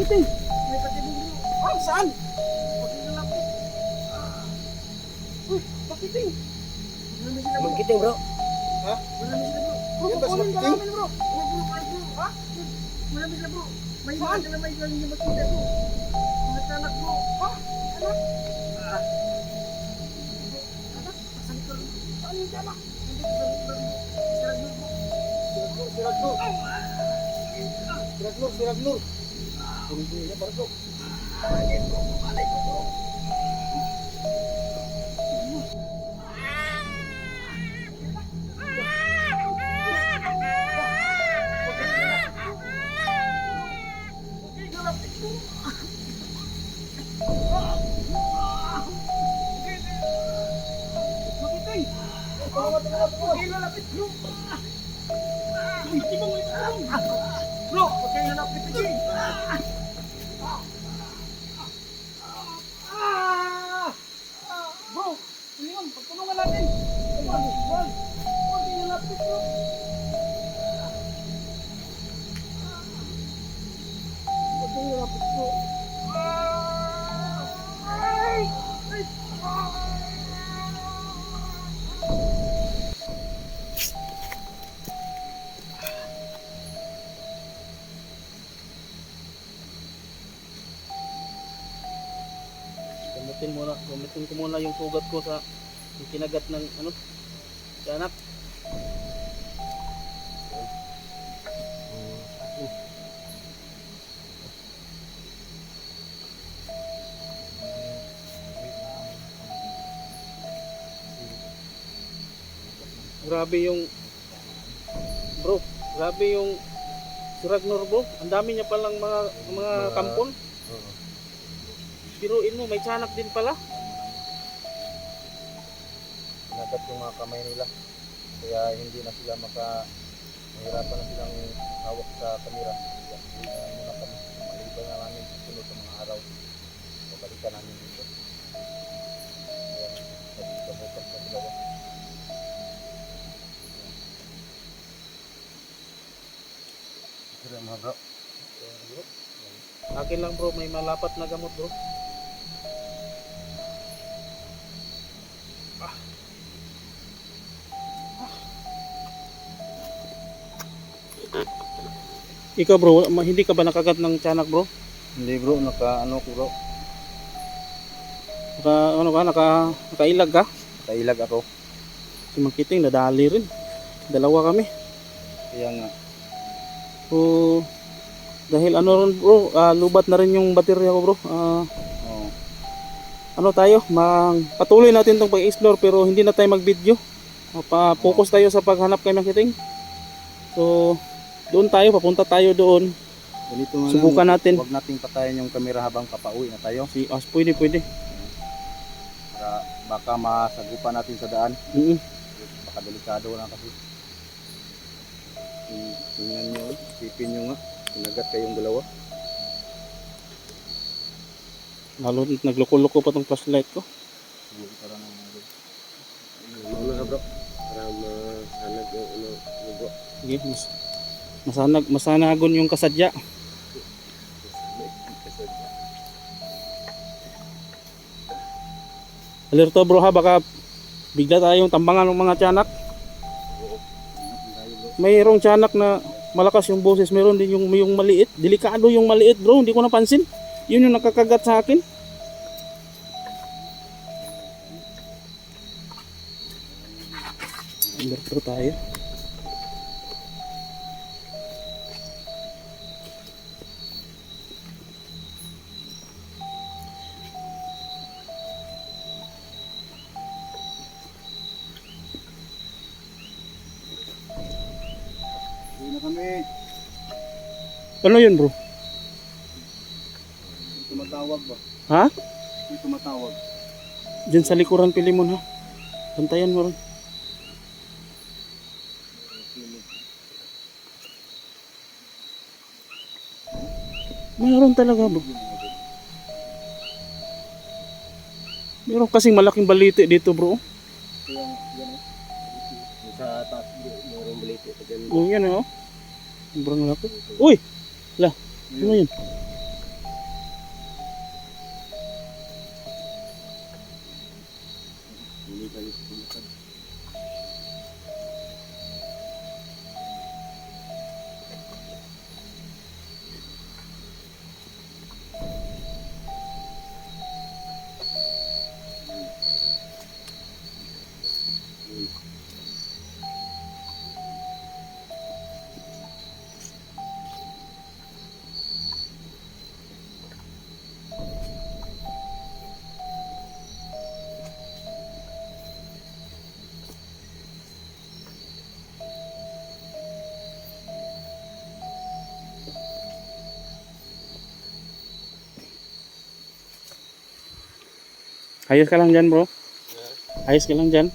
Magiting. May patibong bro. Ah, saan? Uy, magiting. Marami sila bro. Ha? Marami sila bro. Bro, kukunin ka namin bro. Bro, bro, bro. Ha? Marami sila bro. May mga sila may galing yung magkita bro. Mga tanak bro. Ha? Anak? Ah. Anak? Saan ka? Saan yung tanak? Nandito sa loob. Sila bro. Siraglor, siraglor. Hindi na barko. Magiting. Yun? Pagtulungan natin. Wag, wag. Wag yung lalapit bro. Wag yung lalapit bro. Ah! Ay! Ay! Gamitin muna, gamitin ko muna yung sugat ko sa yung kinagat ng ano, sa anak. Grabe yung bro, grabe yung si Ragnar bro. Ang dami niya palang mga mga kampon. Biruin mo, may tiyanak din pala. Yung mga kamay nila. Kaya hindi na sila maka mahirapan na silang hawak sa kamera. Kaya hindi na muna kami. Maliban na namin sa sunod sa mga araw. Babalikan namin dito. Kaya nagkamutan sa dalawa. Sila bro. Akin lang bro, may malapat na gamot bro. Ikaw bro, hindi ka ba nakagat ng tiyanak bro? Hindi bro, naka ano ko bro. Naka, ano ka, naka, nakailag ka? Kailag ako. Si Makiting, nadali rin. Dalawa kami. Kaya nga. So, dahil ano rin bro, ah, lubat na rin yung baterya ko bro. Ah, Oo. ano tayo, mag patuloy natin tong pag-explore pero hindi na tayo mag-video. Pa-focus tayo sa paghanap kay Makiting. So, doon tayo, papunta tayo doon. Ganito nga Subukan lang, natin. Huwag nating patayin yung kamera habang papauwi na tayo. Si, as pwede, pwede. Para baka masagupan natin sa daan. Mm Baka delikado na kasi. Hmm, Tingnan nyo, isipin nyo nga. Sinagat kayong dalawa. Lalo nagloko-loko pa tong flashlight ko. Para na mga Ano na bro? Para masanag yung ano. Sige, mas masanag, masanagon yung kasadya. Alerto bro ha, baka bigla tayong tambangan ng mga tiyanak. Mayroong tiyanak na malakas yung boses, mayroon din yung, yung maliit. Delikado yung maliit bro, hindi ko napansin. Yun yung nakakagat sa akin. Alerto tayo. Uwi na kami. Ano yun bro? May tumatawag ba? Ha? May tumatawag. Diyan sa likuran Pilimon ha. Bantayan mo rin. Mayroon talaga bro. Meron kasing malaking balite dito bro. Kaya yan Oh yan oh. Sobrang laki. Uy! La, ano yun? Ayos ka lang dyan bro. Ayos ka lang dyan.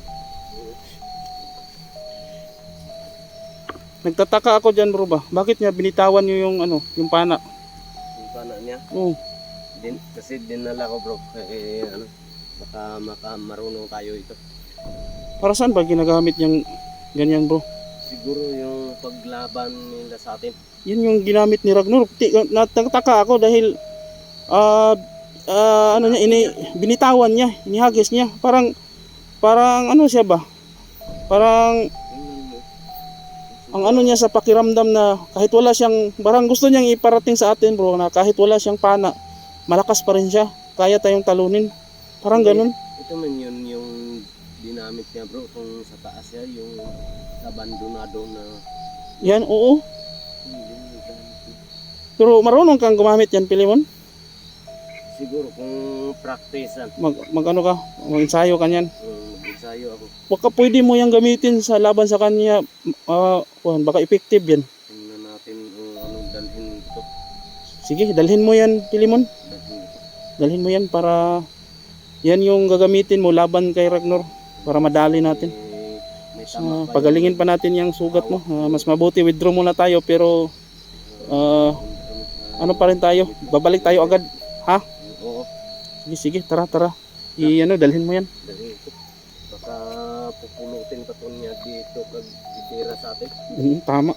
Nagtataka ako dyan bro ba? Bakit niya binitawan niyo yung ano, yung pana? Yung pana niya. Oh, Din, kasi dinala ko bro. Eh, ano, baka maka marunong tayo ito. para saan ba ginagamit yung ganyan bro? Siguro yung paglaban nila sa atin. Yan yung ginamit ni Ragnar. Nagtataka ako dahil ah ah, ano niya, ini, binitawan niya, inihagis niya. Parang, parang ano siya ba? Parang ang ano niya sa pakiramdam na kahit wala siyang, parang gusto niyang iparating sa atin bro na kahit wala siyang pana, malakas pa rin siya. Kaya tayong talunin. Parang ganun. Ito man yun yung dinamit niya bro. Kung sa taas niya, yung abandonado na Yan, oo. Pero marunong kang gumamit yan, Pilimon. Siguro kung practicean. Mag, mag ano ka, mag-ensayo ka niyan. Um, mag-ensayo ako. Baka pwede mo yung gamitin sa laban sa kanya. kuwan, baka effective yan. Tingnan natin kung anong dalhin ito. Sige, dalhin mo yan, Pilimon. Dalhin. Dalhin mo yan para yan yung gagamitin mo laban kay Ragnar para madali natin. Pa pagalingin pa natin yung sugat mo. Ah, mas mabuti withdraw muna tayo pero ah, ano pa rin tayo? Babalik tayo agad. Ha? Oo, Sige, sige, tara, tara. I ano, dalhin mo yan. dalhin ito. Baka pupulutin pa to niya dito pag itira sa atin. Mm, tama.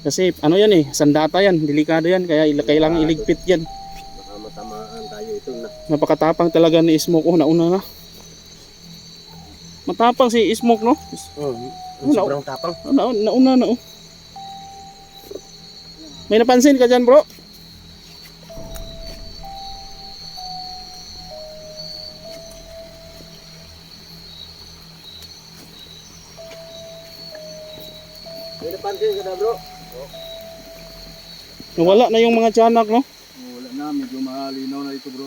Kasi ano yan eh, sandata yan, delikado yan, kaya ila- kailangan iligpit yan. Baka matamaan tayo ito na. Napakatapang talaga ni Smoke. Oh, nauna na. Matapang si Smoke, no? Oh, Wala. sobrang tapang. Ah, Na, nauna na, oh. May napansin ka dyan, bro? Nawala na yung mga tiyanak, no? Wala na, medyo malinaw na ito bro.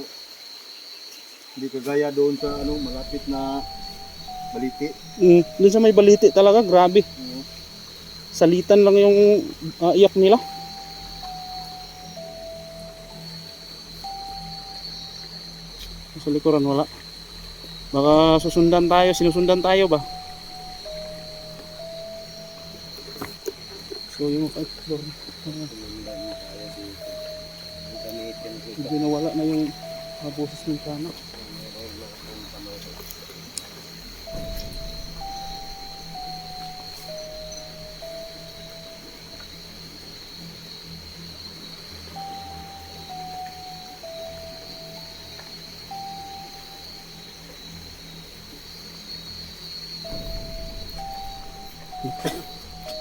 Hindi kagaya doon sa ano, malapit na baliti. Mm, dun sa may baliti talaga, grabe. Salitan lang yung ah, iyak nila. Sa likuran, wala. Baka susundan tayo, sinusundan tayo ba? So yung ko. Medyo nawala na yung uh, boses ng kana.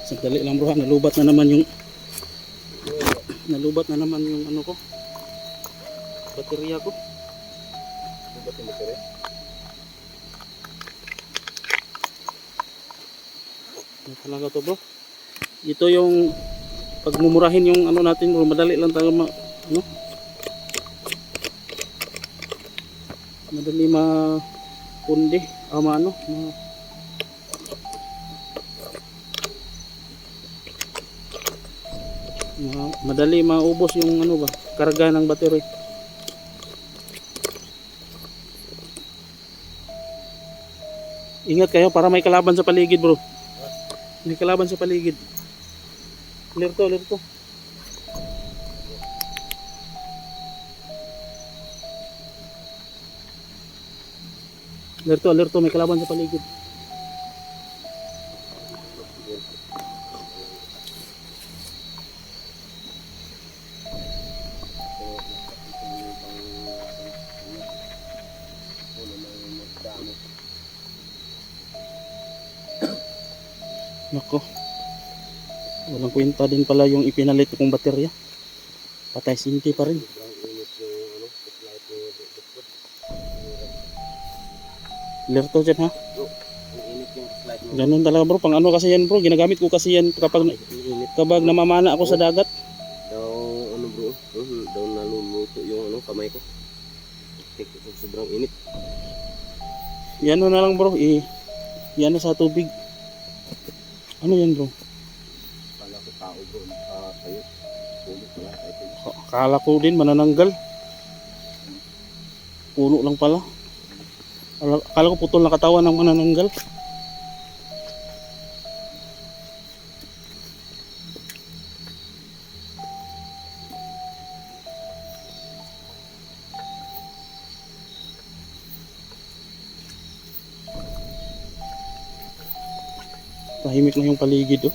Sandali lang bro, nalubat na naman yung nalubat na naman yung ano ko baterya ko. Ano ba ito matire? ano talaga to bro? Ito yung pagmumurahin yung ano natin bro. Madali lang tayo ma ano? Madali ma pundi ah ma ano ma, madali maubos yung ano ba karga ng battery Ingat kayo para may kalaban sa paligid bro. May kalaban sa paligid. Clear to, clear to. Clear to, clear to. May kalaban sa paligid. Nako. Walang kwenta din pala yung ipinalit kong baterya. Patay sinti pa rin. Clear to dyan ha. Ganun talaga bro. Pang ano kasi yan bro. Ginagamit ko kasi yan kapag, kapag namamana ako sa dagat. daw ano bro. Daw naluluto yung ano kamay ko. Sobrang init. Yan na lang bro. I, yan na sa tubig. Ano yan bro? Kala ko tao bro. Kayo. Tulog pala tayo. Akala ko din manananggal. Puno lang pala. Akala ko putol na katawan ng manananggal. Tahimik na yung paligid oh.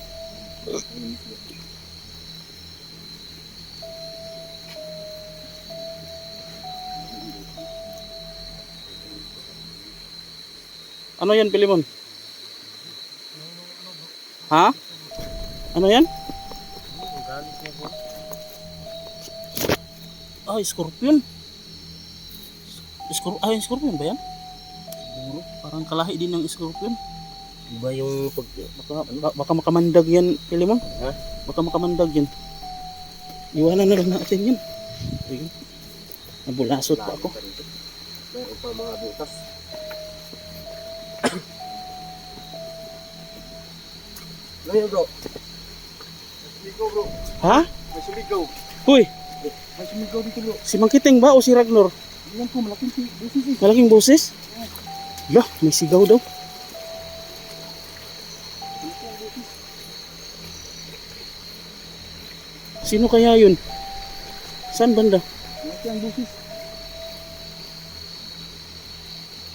Ano yan, Pilimon? Ha? Ano yan? Ah, scorpion. Skor ah, scorpion ba yan? Siguro. Parang kalahi din ng scorpion. Iba yung pag... Baka, ba- baka makamandag yan, Pilimon. Ha? Baka makamandag yan. Iwanan na lang natin yan. Ayun. Nabulasot pa ako. Meron pa mga butas. Ano yun bro? Sumigaw bro. Ha? May sumigaw. Hoy, May sumigaw dito bro. si Mangkiting ba o si Ragnor? Ilan ko, malaking si busis eh. Malaking boses? Lah, may sigaw daw. Sino kaya yun? Saan banda? Ang busis.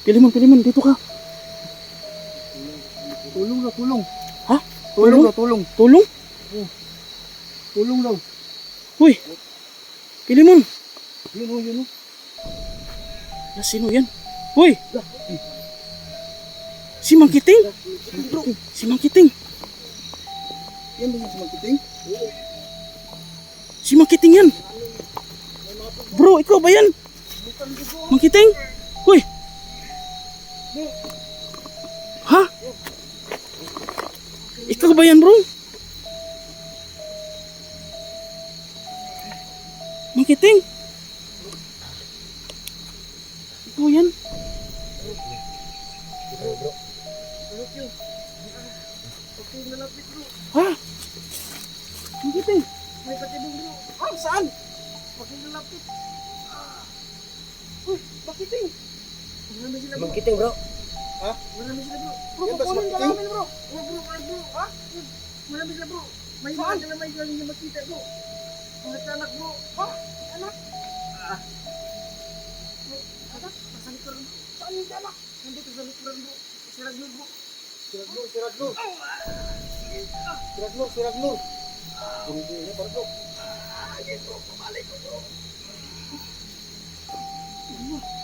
Pilimon, Pilimon, dito ka. Tulong daw, tulong. Ha? Tulong Tulong? daw, tulong. Tulong? Tulong daw. Hoy! Pilimon! Yun o, yun o. Ah, sino yan? Hoy! Si Mangkiting? Si Mangkiting. Yan ba si Magkiting? Si Mangkiting yan. Bro, ikaw ba yan? Mangkiting? Hoy! Ha? Ikaw ba yan, bro? Mangkiting? Ikaw Bakit nalapit? Uy, Mangkiting? Marami sila bro. Magkiting bro. Marami sila bro. Bro, kukunin ka namin, bro. Bro, ah, bro. Ha? Marami sila bro. May mga na may galing niya makita bro. Mga anak bro. Ha? Anak? Ah. Bro, anak? Nasa likuran bro. Saan yung anak? Nandito sa likuran bro. Si Ragnar bro. Si Ragnor, si Ragnor. Si Ragnor, si Ragnor. Hindi niya, para bro. Huwag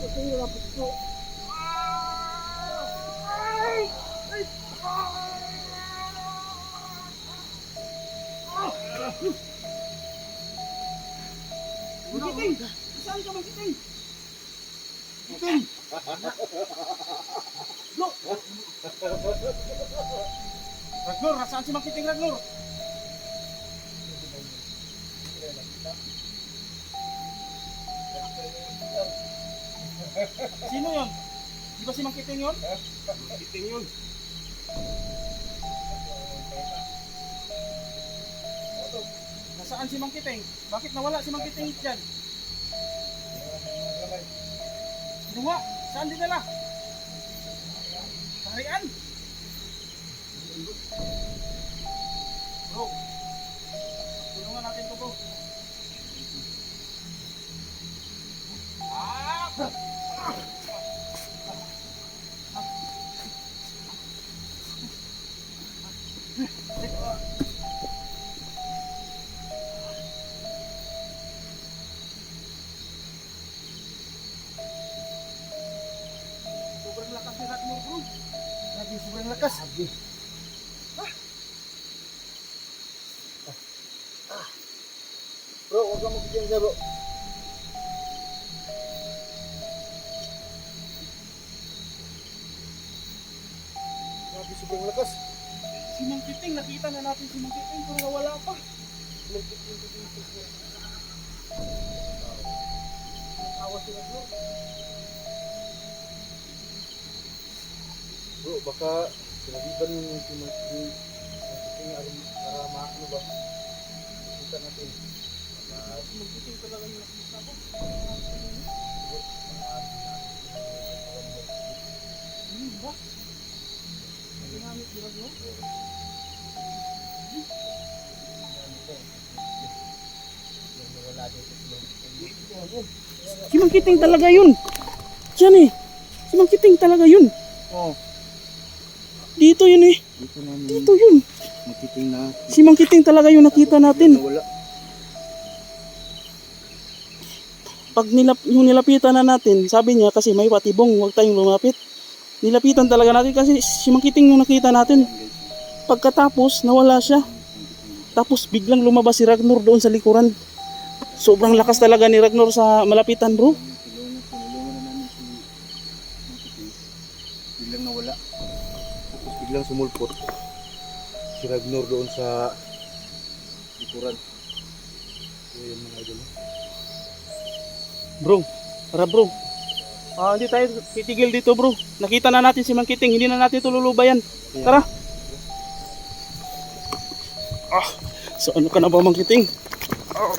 Huwag kayo nalapit bro. Ay! Ay! Mangkiting! Saan ka, Mangkiting? Ragnor, nasaan Sino yon? Di ba si Mangkiting yon? Mangkiting yun. Nasaan si Mangkiting? Bakit nawala si Mangkiting dyan? Kinuha? Saan dinala? Kaharian? Bro, Yan siya bro. Grabe sobrang lakas. Si Mang Kiting, nakita na natin si Mang Kiting pero nawala pa. Awas sila bro. Bro, baka sinabiban yung pinagsi yung alam para maano ba? Kita natin. Mang Kiting talaga yung nakita ko. Ano ba? Ginamit nila sila. Si Mang Kiting talaga yun. Diyan eh. Si Mang Kiting talaga yun. Oh, Dito yun eh. dito namin Dito yun. makiting na Si Mang Kiting talaga yung nakita natin. nawala. Pag nilap, yung nilapitan na natin, sabi niya kasi may patibong, huwag tayong lumapit. Nilapitan talaga natin kasi si Mang Kiting yung nakita natin. Pagkatapos, nawala siya. Tapos biglang lumabas si Ragnar doon sa likuran. Sobrang lakas talaga ni Ragnar sa malapitan bro. Biglang nawala. Tapos biglang sumulpot. Si Ragnar doon sa likuran. Bro, tara bro. Ah, hindi tayo titigil dito bro. Nakita na natin si Mang Kiting, hindi na natin tululubayan. Tara. Ah, so ano ka na ba Mang Kiting? Ah,